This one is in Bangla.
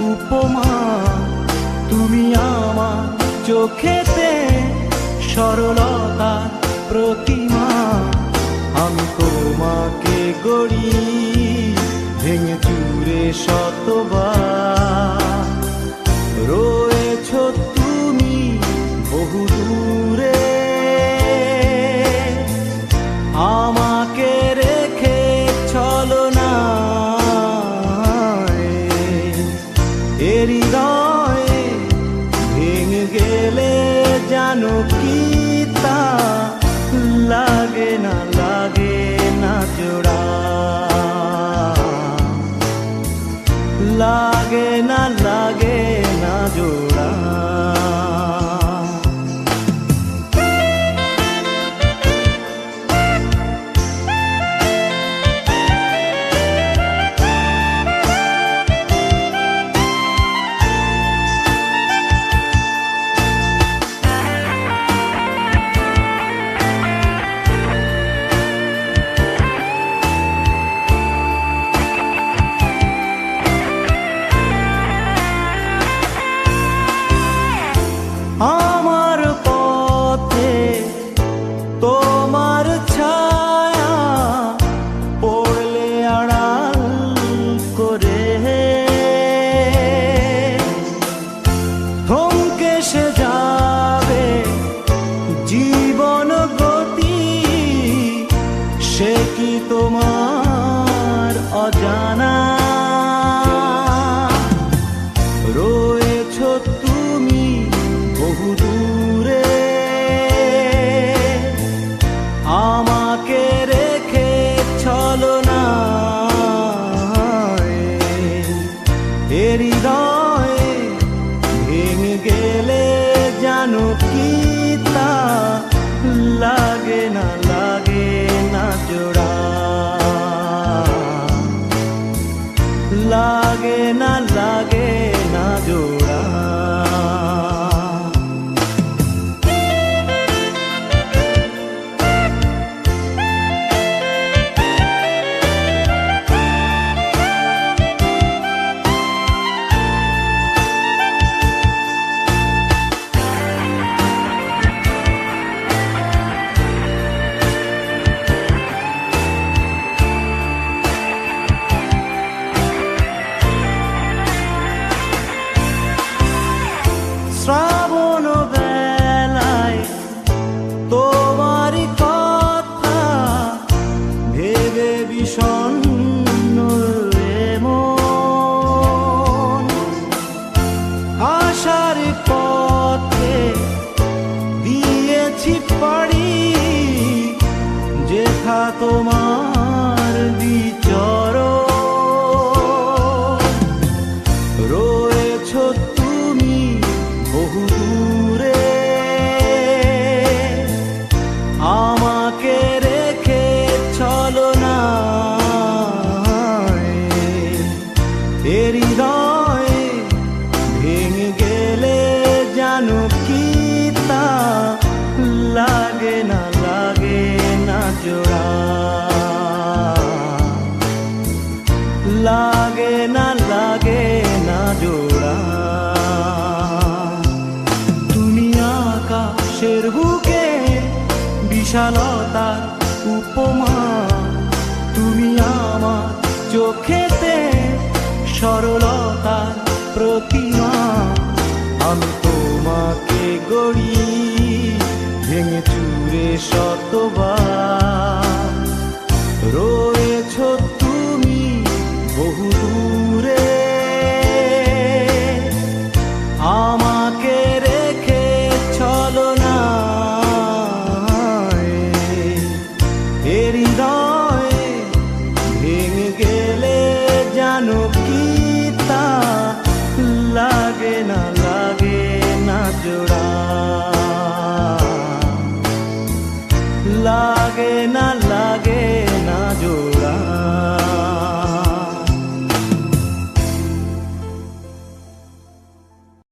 উপমা। তুমি আমার চোখেতে সরলতার প্রতিমা। আমি তোমাকে গড়ি ভেঙে চুরে শতবার। গেলে জানো কি লাগে না লাগে না জোড়া। লাগে তোমার ছায়া পড়লে আড়াল করে। থমকে সে যাবে জীবন গতি সে কি তোমার অজানা না জোড়া তোমার বিচর রয়েছ তুমি আমাকে রেখে না। আকাশের বুকে বিশালতার উপমা। তুমি আমার চোখেতে সরলতার প্রতিমা। আমি তোমাকে গড়ি, ভেঙে চুরে শতবার। যেন কি তা লাগে না লাগে না জোড়া। লাগে না লাগে না জোড়া।